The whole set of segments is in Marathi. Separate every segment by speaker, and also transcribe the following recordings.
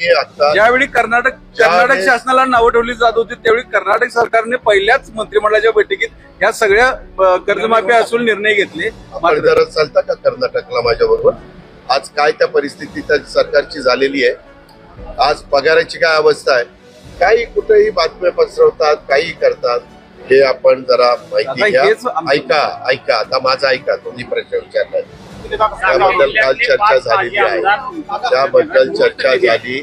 Speaker 1: आता
Speaker 2: ज्यावेळी कर्नाटक कर्नाटक शासनाला नावं ठेवली जात होती त्यावेळी कर्नाटक सरकारने पहिल्याच मंत्रिमंडळाच्या बैठकीत ह्या सगळ्या कर्जमाफी असून निर्णय घेतले.
Speaker 1: जरा चालता का कर्नाटकला माझ्या बरोबर आज काय त्या परिस्थिती त्या सरकारची झालेली आहे? आज पगाराची काय अवस्था आहे? काही कुठेही बातम्या पसरवतात काही करतात. हे आपण जरा माहिती घ्या. ऐका ऐका. आता माझा ऐका तुम्ही प्रश्न विचारलाय त्याबद्दल काल चर्चा झालेली आहे. त्याबद्दल चर्चा झाली.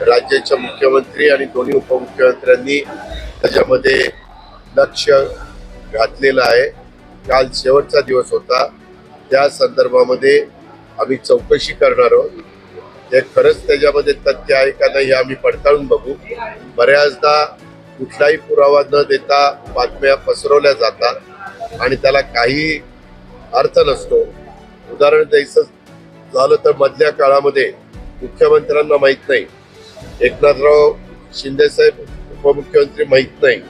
Speaker 1: राज्याचे मुख्यमंत्री आणि दोन्ही उपमुख्यमंत्र्यांनी त्याच्यामध्ये लक्ष घातलेलं आहे. काल शेवटचा दिवस होता. त्या संदर्भामध्ये आम्ही चौकशी करणार आहोत. हे खरंच त्याच्यामध्ये तथ्य आहे का नाही हे आम्ही पडताळून बघू. बऱ्याचदा कुठलाही पुरावा न देता बातम्या पसरवल्या जातात आणि त्याला काही अर्थ नसतो. उदाहरण द्यायचं झालं तर मधल्या काळामध्ये मुख्यमंत्र्यांना माहीत नाही. एकनाथराव शिंदे साहेब उपमुख्यमंत्री माहीत नाही.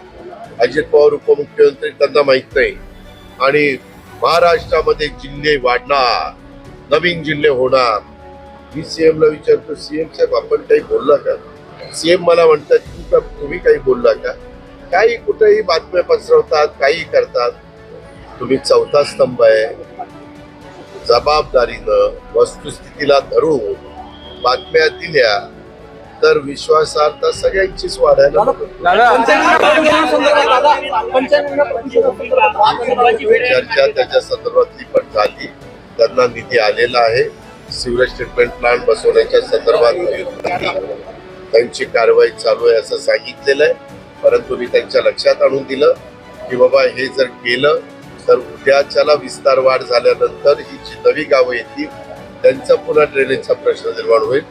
Speaker 1: अजित पवार उपमुख्यमंत्री त्यांना माहीत नाही. आणि महाराष्ट्रामध्ये जिल्हे वाढणार नवीन जिल्हे होणार. मी सीएमला विचारतो सीएम साहेब आपण काही बोलला का? सीएम मला म्हणतात की का तुम्ही काही बोलला का? काही कुठेही बातम्या पसरवतात काही करतात. तुम्ही चौथा स्तंभ आहे. जबाबदारीनं वस्तुस्थितीला धरून बातम्या दिल्या तर विश्वासार्हता सगळ्यांचीच वाढायला. चर्चा त्याच्या संदर्भातली पण झाली त्यांना निधी आलेला आहे सिवरेज ट्रीटमेंट प्लांट बसवण्याच्या संदर्भात. त्यांची कारवाई चालू आहे असं सांगितलेलं आहे परंतु मी त्यांच्या लक्षात आणून दिलं की बाबा हे जर केलं तर उद्याच्याला विस्तार वाढ झाल्यानंतर ही जी नवी गावं येतील त्यांचा पुन्हा ड्रेनेजचा प्रश्न निर्माण होईल.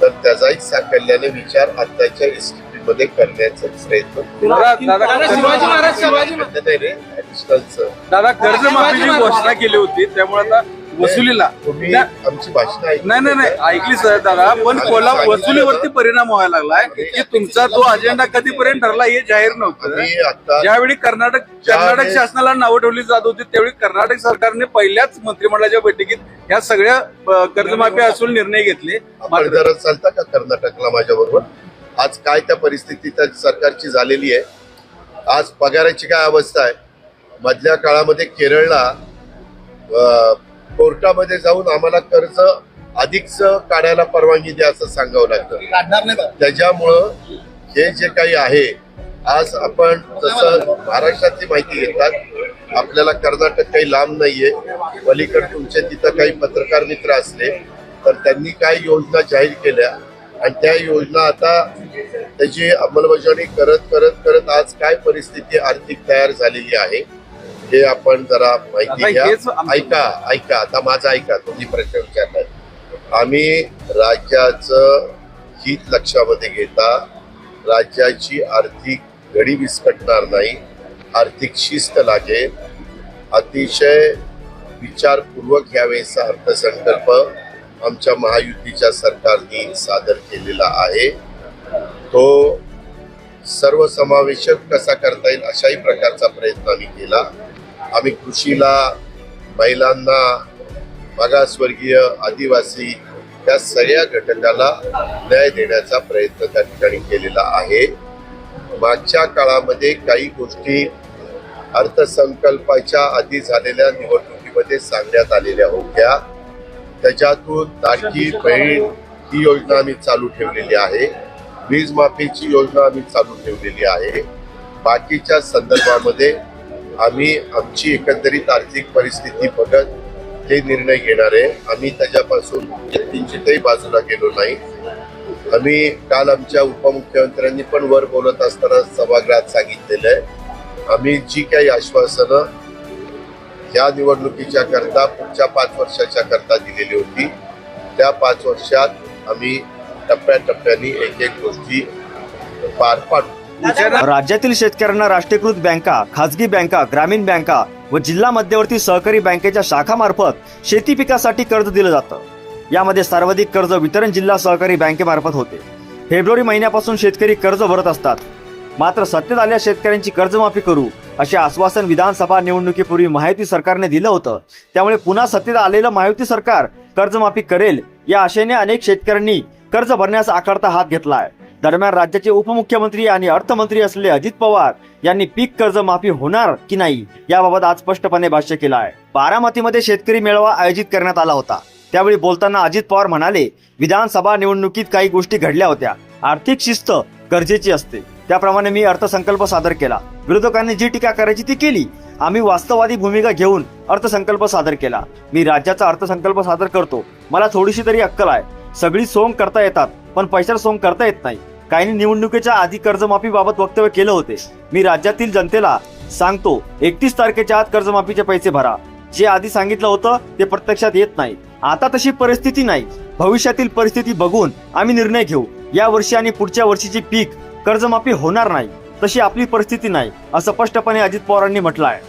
Speaker 1: तर त्याचाही साकल्याने विचार आताच्या एसटीपी मध्ये करण्याचा प्रयत्न
Speaker 2: दादा दादा
Speaker 3: शिवाजी महाराज शिवाजी महाराज.
Speaker 1: नाही रे ऍडिशनलचं
Speaker 2: दादा कर्जमाफीची घोषणा केली होती त्यामुळे आता वसुलीला.
Speaker 1: तुम्ही आमची ऐकली
Speaker 2: नाही नाही नाही ऐकली सर दादा पण कोला वसुलीवरती परिणाम व्हायला लागलाय की तुमचा तो अजेंडा कधीपर्यंत ठरला हे जाहीर नव्हतं.
Speaker 1: आम्ही आता
Speaker 2: ज्यावेळी कर्नाटक कर्नाटक शासनाला नावं ठेवली जात होती त्यावेळी कर्नाटक सरकारने पहिल्याच मंत्रिमंडळाच्या बैठकीत ह्या सगळ्या अ, कर्जमाफी असून निर्णय घेतले.
Speaker 1: आपण
Speaker 2: मात्र
Speaker 1: जरा चालता का कर्नाटकला माझ्या बरोबर आज काय त्या परिस्थिती त्या सरकारची झालेली आहे? आज पगाराची काय अवस्था आहे? मधल्या काळामध्ये केरळला अं, कोर्टामध्ये जाऊन आम्हाला कर्ज अधिकच काढायला परवानगी द्या असं सांगावं लागतं.
Speaker 3: काढणार नाही बा.
Speaker 1: त्याच्यामुळं हे जे काही आहे आज आपण जसं महाराष्ट्रातली माहिती घेतात आपल्याला कर्नाटक काही लांब नाहीये. पलीकड तुमचे तिथं काही पत्रकार मित्र असले तर त्यांनी काही योजना जाहीर केल्या. आणि त्या योजना आता त्याची अंमलबजावणी करत करत करत आज काय परिस्थिती आर्थिक तयार झालेली आहे हे आपण जरा माहिती घ्या. ऐका ऐका. आता माझा ऐका तुम्ही प्रश्न विचारलाय आम्ही राज्याचं हित लक्षामध्ये घेता राज्याची आर्थिक घडी विस्कटणार नाही आर्थिक शिस्त लागेल. अतिशय विचारपूर्वक यावेळेचा अर्थसंकल्प आमच्या महायुतीच्या सरकारने सादर केलेला आहे. तो सर्वसमावेशक कसा करता येईल अशाही प्रकारचा प्रयत्न आम्ही केला. आम्ही कृषीला महिलांना मागासवर्गीय आदिवासी या सगळ्या घटकाला न्याय देण्याचा प्रयत्न त्या ठिकाणी केलेला आहे. मागच्या काळामध्ये काही गोष्टी अर्थसंकल्पाच्या आधी झालेल्या निवडणुकीमध्ये सांगण्यात आलेल्या होत्या. त्याच्यातून लाडकी बहीण ही योजना आम्ही चालू ठेवलेली आहे. वीज माफीची योजना आम्ही चालू ठेवलेली आहे. बाकीच्या संदर्भामध्ये आम्ही आमची एकंदरीत आर्थिक परिस्थिती बघत हे निर्णय घेणार आहे. आम्ही त्याच्यापासून किंचितही बाजूला गेलो नाही. आम्ही काल आमच्या उपमुख्यमंत्र्यांनी पण वर बोलत असताना सभागृहात सांगितलेलं आहे. आम्ही जी काही आश्वासनं या निवडणुकीच्या करता पुढच्या पाच वर्षाच्या करता दिलेली होती त्या पाच वर्षात आम्ही टप्प्याटप्प्याने एक एक गोष्टी पार पाडू.
Speaker 4: राज्यातील शेतकऱ्यांना राष्ट्रीयकृत बँका खाजगी बँका ग्रामीण बँका व जिल्हा मध्यवर्ती सहकारी बँकेच्या शाखामार्फत शेती पिकासाठी कर्ज दिलं जातं. यामध्ये सर्वाधिक कर्ज वितरण जिल्हा सहकारी बँकेमार्फत होते. फेब्रुवारी महिन्यापासून शेतकरी कर्ज भरत असतात. मात्र सत्तेत आल्या शेतकऱ्यांची कर्जमाफी करू असे आश्वासन विधानसभा निवडणुकीपूर्वी महायुती सरकारने दिलं होतं. त्यामुळे पुन्हा सत्तेत आलेलं महायुती सरकार कर्जमाफी करेल या आशेने अनेक शेतकऱ्यांनी कर्ज भरण्याचा आखडता हात घेतला आहे. दरम्यान राज्याचे उपमुख्यमंत्री आणि अर्थमंत्री असलेले अजित पवार यांनी पीक कर्ज माफी होणार की नाही याबाबत आज स्पष्टपणे भाष्य केलं आहे बारामतीमध्ये शेतकरी मेळावा आयोजित करण्यात आला होता. त्यावेळी बोलताना अजित पवार म्हणाले विधानसभा निवडणुकीत काही गोष्टी घडल्या होत्या. आर्थिक शिस्त गरजेची असते. त्याप्रमाणे मी अर्थसंकल्प सादर केला. विरोधकांनी जी टीका करायची ती केली. आम्ही वास्तववादी भूमिका घेऊन अर्थसंकल्प सादर केला. मी राज्याचा अर्थसंकल्प सादर करतो. मला थोडीशी तरी अक्कल आहे. सगळी सोंग करता येतात पण पैशाला सोंग करता येत नाही. काहींनी निवडणुकीच्या आधी कर्जमाफीबाबत वक्तव्य केलं होते. मी राज्यातील जनतेला सांगतो एकतीस तारखेच्या आत कर्जमाफीचे पैसे भरा. जे आधी सांगितलं होतं ते प्रत्यक्षात येत नाही. आता तशी परिस्थिती नाही. भविष्यातील परिस्थिती बघून आम्ही निर्णय घेऊ. या वर्षी आणि पुढच्या वर्षीची पीक कर्जमाफी होणार नाही. तशी आपली परिस्थिती नाही असं स्पष्टपणे अजित पवारांनी म्हटलं आहे.